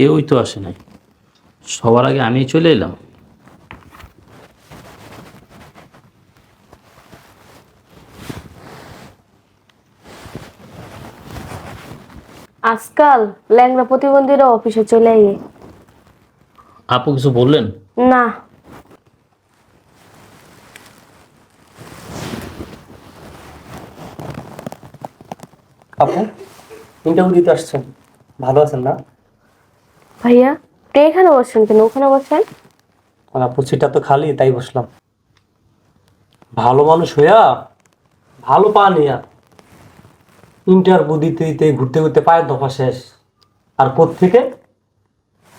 কেউই তো আসে নাই। সবার আগে আমি চলে এলাম। আজকাল ল্যাংড়া প্রতিবন্ধীরা অফিসে চলে আইয়ে আপু কিছু বললেন? না। আপু ইন্টারভিউ দিতে আসছেন। ভালো আছেন না? ভাইয়া আপনি এখানে বসছেন কেন? ওখানে বসছেন আর আপুর সিটটা তো খালি তাই বসলাম। ভালো মানুষ হইয়া ভালো পা নিয়া ইন্টারভিউ দিতে দিতে ঘুরতে ঘুরতে পায়ের দফা শেষ। আর থেকে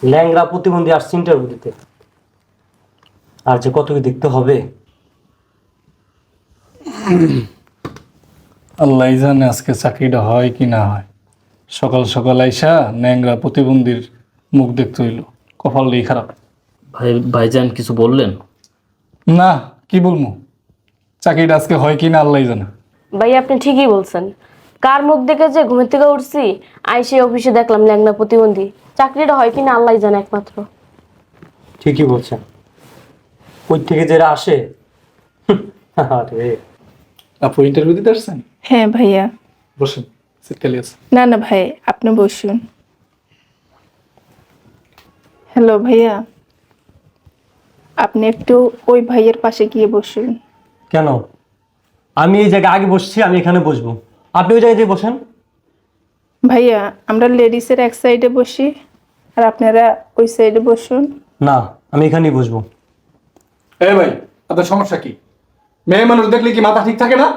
ল্যাংরা প্রতিবন্ধী আসছে ইন্টারভিউ দিতে আর যে কত কি দেখতে হবে? আল্লাহ জানে আজকে চাকরিটা হয় কি না হয়। সকাল সকাল আইসা ন্যাংরা প্রতিবন্ধীর মুখ দেখতে হইল। কপালটাই খারাপ। ভাই ভাইজান কিছু বললেন? না কি বলব? চাকরিটা আজকে হয় কি না আল্লাহ জানে। ভাইয়া আপনি ঠিকই বলছেন। কার মুখ দেখে যে ঘুমের থেকে উঠছি আইসে অফিসে দেখলাম ল্যাংড়া প্রতিবন্ধী। চাকরিটা হয় কিনা আল্লাহ জানে একমাত্র। ঠিকই বলছেন। কই থেকে যারা আসে? আরে। আপু ইন্টারভিউ দিতে আসছেন? হ্যাঁ ভাইয়া। বসুন আছে। না না ভাই আপনি বসুন। হ্যালো ভাইয়া আপনি একটু ওই ভাইয়ের পাশে গিয়ে বসুন। কেন? আমি এই জায়গায় আগে বসছি আমি এখানে বসবো। আপনি ওই জায়গায় বসেন। ভাইয়া আমরা লেডিসের এক সাইডে বসি আর আপনারা ওই সাইডে বসুন। না আমি এখানেই বসবো। এ ভাই আপনার সমস্যা কি? মেয়ে মানুষ দেখলে কি মাথা ঠিক থাকে না?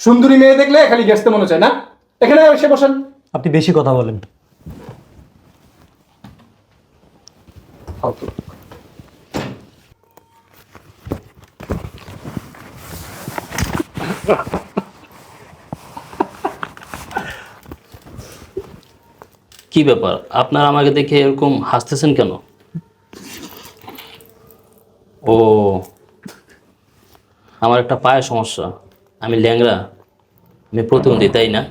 সুন্দরী মেয়ে দেখলে খালি গেছতে মনে চায় না? এখানে এসে বসেন। আপনি বেশি কথা বলেন। কি ব্যাপার? আপনার আমাকে দেখে এরকম হাসতেছেন কেন? ও, আমার একটা পায়ের সমস্যা। আমি ল্যাংরা আমি প্রতিবন্ধী, তাই না?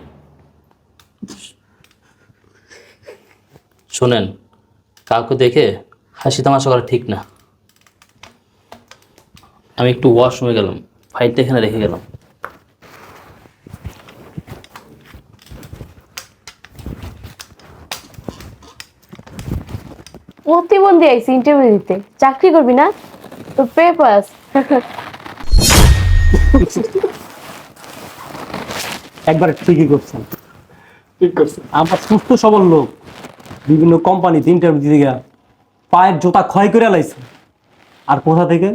শোনেন, কাউকে দেখে হাসি তামাশা করা ঠিক না। আমি একটু ওয়াশরুমে গেলাম ফাইলটা এখানে রেখে গেলাম। প্রতিবন্ধী আইসি ইন্টারভিউ দিতে। চাকরি করবি না? তো পেপাস একবার ঠিকই করছেন। ঠিক করছে আমার সুস্থ সবল লোক। বিভিন্ন কোম্পানিতে ইন্টারভিউ দিতে গিয়া পায়ের জোতা ক্ষয় করে লাইছে। আর কোথা থেকে?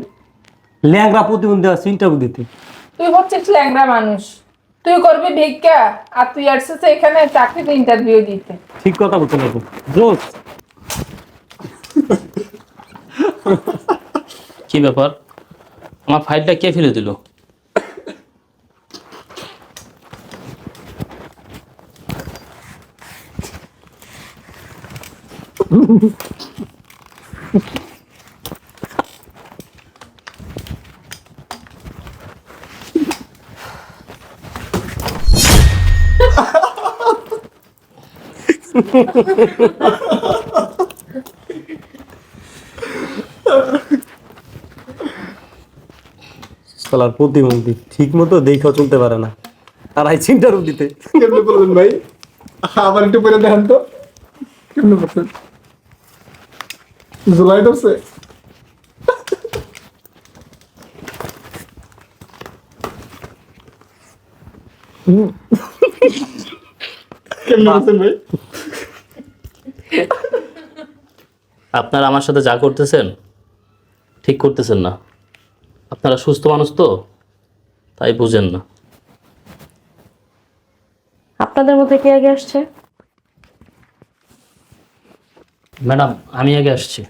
ল্যাংরা প্রতিবন্ধী আছে ইন্টারভিউ দিতে। তুই হচ্ছিস ল্যাংড়া মানুষ? তুই করবি ভিক্ষা? আর তুই আসছিস এখানে চাকরিতে ইন্টারভিউ দিতে। ঠিক কথা বলতে লাগবো জোস। কি ব্যাপার? আমার ফাইলটা কে ফেলে দিল? চলার প্রতিবন্ধী, ঠিক মতো দেখেও চলতে পারে না। আর আইছি ইন্টারভিউ দিতে কেমনে বলবেন ভাই? আবার একটু পরে দেখেন তো। কেমনে বলছেন জুলাই ধরছে কেমনে বলছেন ভাই? আপনারা আমার সাথে যা করতেছেন ঠিক করতেছেন না। আপনারা সুস্থ মানুষ তো তাই বুঝেন না। আপনাদের মধ্যে কে আগে আসছে? ম্যাডাম আমি আগে আসছি।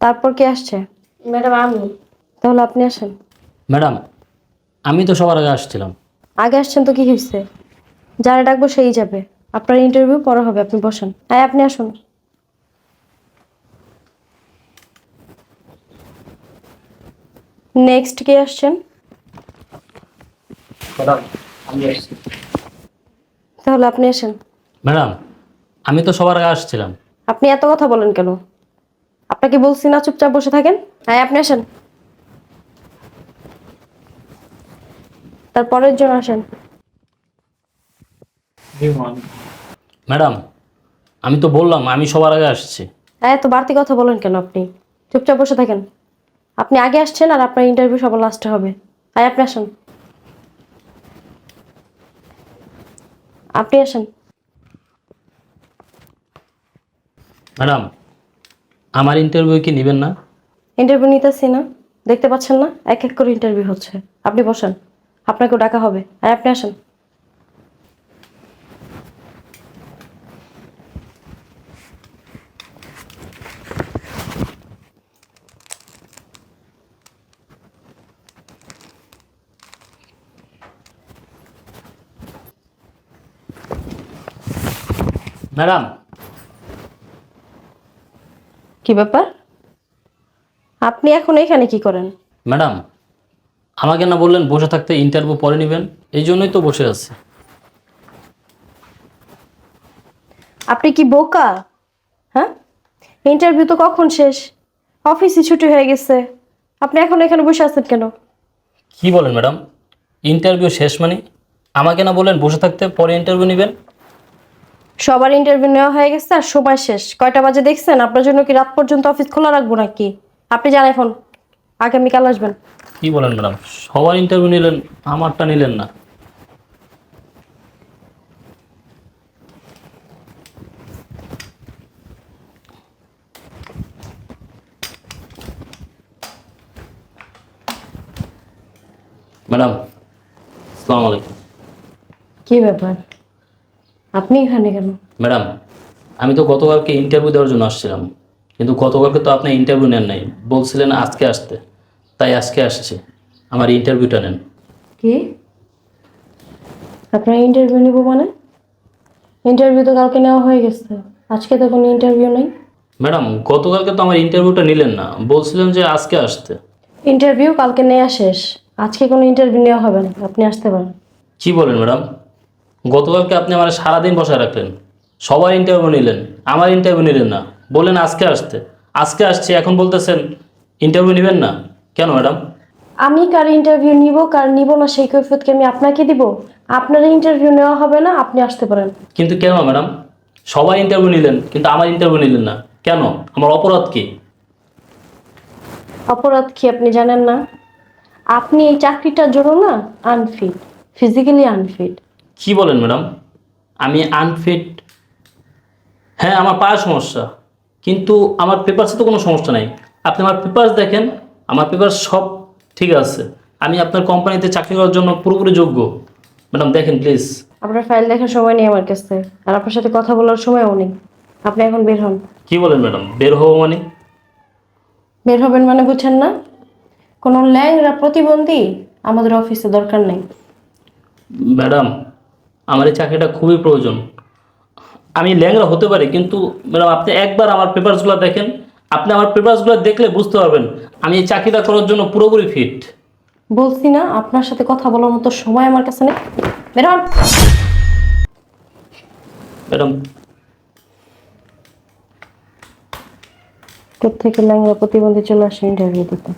তারপর কে আসছে? ম্যাডাম আমি। তাহলে আপনি আসেন। ম্যাডাম আমি তো সবার আগে আসছিলাম। আগে আসছেন তো কি হয়েছে যারা ডাকবো সেই যাবে। আপনার ইন্টারভিউ পরে হবে আপনি বসেন। হ্যাঁ আপনি আসুন। নেক্সট কে আসছেন? তাহলে আপনি আসেন। ম্যাডাম আমি তো সবার আগে আসছিলাম। আপনি এত কথা বলেন কেন? আপনাকে বলছি না চুপচাপ বসে থাকেন। হ্যাঁ আপনি আসেন। তারপরের জন আসেন। ম্যাডাম আমি তো বললাম আমি সবার আগে আসছি। হ্যাঁ এত বাড়তি কথা বলেন কেন আপনি? চুপচাপ বসে থাকেন। আপনি আগে আসছেন আর আপনার ইন্টারভিউ সবার লাস্টে হবে। হ্যাঁ আপনি আসেন। আপনি আসেন। ম্যাডাম আমার ইন্টারভিউ কি নেবেন না? ইন্টারভিউ নিতেছি না। দেখতে পাচ্ছেন না? এক এক করে ইন্টারভিউ হচ্ছে। আপনি বসেন। আপনাকেও ডাকা হবে। হ্যাঁ আপনি আসেন। ম্যাডাম। কি ব্যাপার? আপনি এখন এখানে কি করেন? ম্যাডাম আমাকে না বললেন বসে থাকতে ইন্টারভিউ পরে নেবেন এই জন্যই তো বসে আছি। আপনি কি বোকা? হ্যাঁ? ইন্টারভিউ তো কখন শেষ? অফিসে ছুটি হয়ে গেছে। আপনি এখন এখানে বসে আছেন কেন? কি বলেন ম্যাডাম? ইন্টারভিউ শেষ মানে? আমাকে না বললেন বসে থাকতে পরে ইন্টারভিউ নেবেন? সবার ইন্টারভিউ নেওয়া হয়ে গেছে আর সময় শেষ। কয়টা বাজে দেখছেন? আপনার জন্য কি রাত পর্যন্ত অফিস খোলা রাখব নাকি? আপনি যান এখন। আগামীকাল আসবেন। কি বলেন ম্যাডাম? সবার ইন্টারভিউ নিলেন আমারটা নিলেন না। ম্যাডাম আসসালামু আলাইকুম। কি ব্যাপার? আপনি এখানে কেন? ম্যাডাম আমি তো গতকালকে ইন্টারভিউ দেওয়ার জন্য আসছিলাম। কিন্তু গতকালকে তো আপনি ইন্টারভিউ নেন নাই। বলছিলেন আজকে আসতে। তাই আজকে আসছি। আমার ইন্টারভিউটা নেন। কি? আপনার ইন্টারভিউ নিব মানে? ইন্টারভিউ তো কালকে নেওয়া হয়ে গেছে। আজকে তো কোনো ইন্টারভিউ নেই। ম্যাডাম গতকালকে তো আমার ইন্টারভিউটা নিলেন না। বলছিলেন যে আজকে আসতে। ইন্টারভিউ কালকে নেওয়া শেষ। আজকে কোনো ইন্টারভিউ নেওয়া হবে না। আপনি আসতে পারেন। কি বলেন ম্যাডাম? গতকালকে আপনি আমার সারাদিন বসায় রাখলেন। সবার ইন্টারভিউ নিলেন। আমার ইন্টারভিউ নিলেন না। বললেন আজকে আসতে। আজকে আসছি এখন বলতেছেন ইন্টারভিউ নেবেন না? কেন ম্যাডাম? আমি কার ইন্টারভিউ নিব কার নিব না সেই কৈফিয়তকে আমি আপনাকে দিব। আপনার ইন্টারভিউ নেওয়া হবে না আপনি আসতে পারেন। কিন্তু কেন ম্যাডাম? সবাই ইন্টারভিউ নিলেন কিন্তু আমার ইন্টারভিউ নিলেন না। কেন? আমার অপরাধ কি? অপরাধ কি আপনি জানেন না? আপনি এই চাকরিটার জন্য না আনফিট ফিজিক্যালি আনফিট কি বলেন ম্যাডাম? আমি আনফিট হ্যাঁ আমার পায়ের সমস্যা। কিন্তু আমার পেপারসে তো কোনো সমস্যা নাই। আপনি আমার পেপারস দেখেন আমার পেপার সব ঠিক আছে। আমি আপনার কোম্পানিতে চাকরি করার জন্য পুরোপুরি যোগ্য। ম্যাডাম দেখেন প্লিজ আপনার ফাইল দেখার সময় নেই আমার কাছে। আর আপনার সাথে কথা বলার সময়ও নেই। আপনি এখন বের হন। কি বলেন ম্যাডাম? বের হব মানে? বের হবেন মানে বুঝছেন না? কোনো ল্যাংরা প্রতিবন্ধী আমাদের অফিসে দরকার নেই। ম্যাডাম আমার এই চাকরিটা খুবই প্রয়োজন। আমি ল্যাংরা হতে পারি কিন্তু ম্যাডাম আপনি একবার আমার পেপারসগুলো দেখেন। আপনি আমার পেপারসগুলো দেখলে বুঝতে পারবেন আমি এই চাকরিটা করার জন্য পুরোপুরি ফিট বলছি না আপনার সাথে কথা বলার মতো সময় আমার কাছে নেই। ম্যাডাম! ম্যাডাম। থেকে ল্যাংরা প্রতিবন্ধী চলে আসে ইন্টারভিউ দিতে?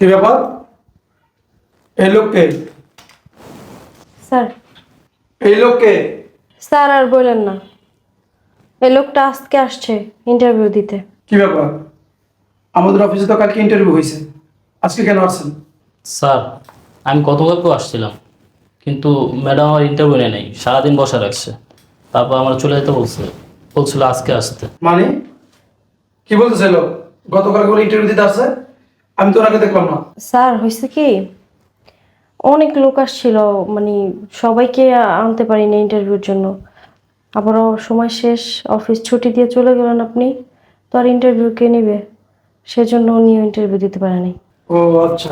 কি ব্যাপার? এই লোককে? স্যার। এই লোককে? স্যার আর বললেন না। এই লোকটা আজকে আসছে ইন্টারভিউ দিতে। কি ব্যাপার? আমাদের অফিসে তো কালকে ইন্টারভিউ হয়েছে। আজকে কেন আসছেন? স্যার আমি গতকালকেও আসছিলাম। কিন্তু ম্যাডাম আমার ইন্টারভিউ নেয় নাই সারাদিন বসা রাখছে। তারপর আমার চলে যেতে বলছে বলছিল আজকে আসতে। মানে? কি বলতেছিল গতকাল করে ইন্টারভিউ দিতে আসছে? আমি তো ওনাকে দেখলাম না। স্যার হয়েছে কি? অনেক লোক আসছিল মানে সবাইকে আনতে পারিনি ইন্টারভিউর জন্য। আবারও সময় শেষ অফিস ছুটি দিয়ে চলে গেলেন আপনি তো আর ইন্টারভিউ কে নেবে? সেজন্য উনিও ইন্টারভিউ দিতে পারেনি। ও আচ্ছা।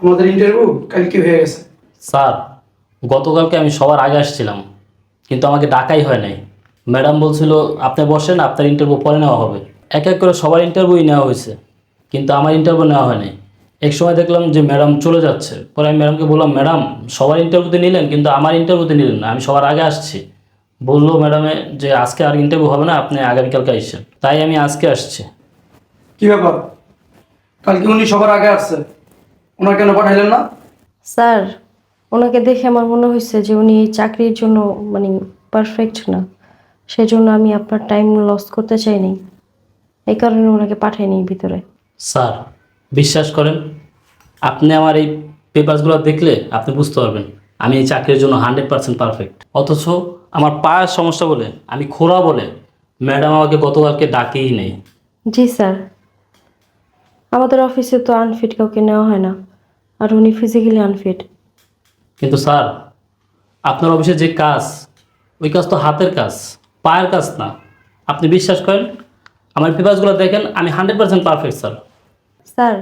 আমাদের ইন্টারভিউ কালকে হয়ে গেছে। স্যার গতকালকে আমি সবার আগে আসছিলাম কিন্তু আমাকে ডাকাই হয় নাই। ম্যাডাম বলছিল আপনি বসেন আপনার ইন্টারভিউ পরে নেওয়া হবে। এক এক করে সবার ইন্টারভিউ নেওয়া হয়েছে। কিন্তু আমার ইন্টারভিউ নেওয়া হয়নি। এক সময় দেখলাম যে ম্যাডাম চলে যাচ্ছে। পরে আমি ম্যাডামকে বললাম ম্যাডাম সবার ইন্টারভিউতে নিলেন কিন্তু আমার ইন্টারভিউতে নিলেন না আমি সবার আগে আসছি। বলল ম্যাডামে যে আজকে আর ইন্টারভিউ হবে না আপনি আগামীকালকে আসছেন। তাই আমি আজকে আসছি। কি ব্যাপার? কালকে উনি সবার আগে আসছে ওনার কেন পাঠাইলেন না? স্যার ওনাকে দেখে আমার মনে হয়েছে যে উনি এই চাকরির জন্য মানে পারফেক্ট না। সেজন্য আমি আপনার টাইম লস করতে চাইনি। এই কারণে ওনাকে পাঠাইনি ভিতরে। স্যার বিশ্বাস করেন আপনি আমার এই পেপারসগুলো দেখলে আপনি বুঝতে পারবেন আমি এই চাকরির জন্য হান্ড্রেড পার্সেন্ট পারফেক্ট অথচ আমার পায়ের সমস্যা বলে আমি খোরা বলে ম্যাডাম আমাকে গতকালকে ডাকেই নেই। জি স্যার। আমাদের অফিসে তো আনফিট কাউকে নেওয়া হয় না আর উনি ফিজিক্যালি আনফিট কিন্তু স্যার আপনার অফিসে যে কাজ ওই কাজ তো হাতের কাজ পায়ের কাজ না। আপনি বিশ্বাস করেন? আমার পেপারসগুলো দেখেন আমি hundred percent perfect sir sir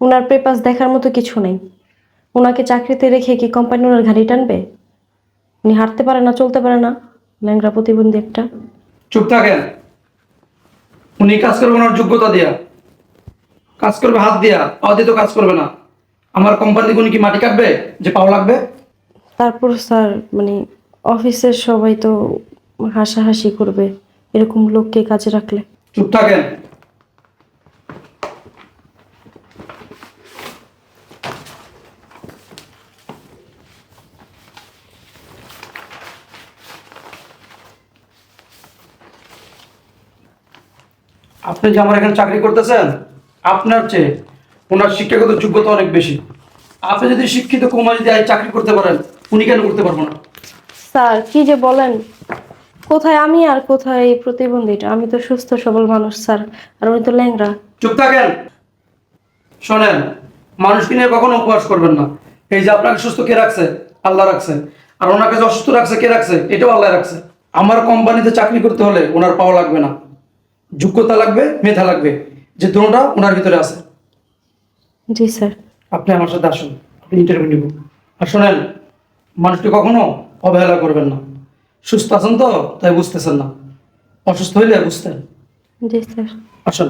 ওনার পেপার্স দেখার মতো কিছু নেই। ওনাকে চাকরিতে রেখে কি কোম্পানি ওনার গাড়ি টানবে? উনি হাঁটতে পারে না চলতে পারে না। ল্যাংরা প্রতিবন্ধী একটা। চুপ থাকেন। উনি কাজ করবে ওনার যোগ্যতা দিয়া। কাজ করবে হাত দিয়া পা দিয়ে তো কাজ করবে না। আমার কোম্পানি উনি কি মাটি কাটবে? যে পাও লাগবে? তারপর স্যার মানে অফিসের সবাই তো হাসাহাসি করবে। এরকম লোককে কাজে রাখলে। চুপ থাকেন। আপনি যে আমার এখানে চাকরি করতেছেন আপনার চেয়ে ওনার শিক্ষাগত যোগ্যতা অনেক বেশি। আপনি যদি শিক্ষিত কমা যদি চাকরি করতে পারেন উনি কেন করতে পারব না? স্যার কি যে বলেন? কোথায় আমি আর কোথায় এই প্রতিবন্ধীটা? আমি তো সুস্থ সবল মানুষ স্যার। আর উনি তো ল্যাংরা চুপ থাকেন। শোনেন মানুষকে নিয়ে কখনো উপহাস করবেন না। এই যে আপনাকে সুস্থ কে রাখছে? আল্লাহ রাখছে। আর ওনাকে যে অসুস্থ রাখছে কে রাখছে? এটাও আল্লাহ রাখছে। আমার কোম্পানিতে চাকরি করতে হলে ওনার পাওয়া লাগবে না। যোগ্যতা লাগবে মেধা লাগবে। যে দুটোটা ওনার ভিতরে আছে। জি স্যার। আপনি আমার সাথে আসুন। আপনি ইন্টারভিউ নিব। আর শোনেন মানুষকে কখনো অবহেলা করবেন না। সুস্থ আছেন তো? তাই বুঝতেছেন না। অসুস্থ হইলে বুঝতেন। জি স্যার। আসুন।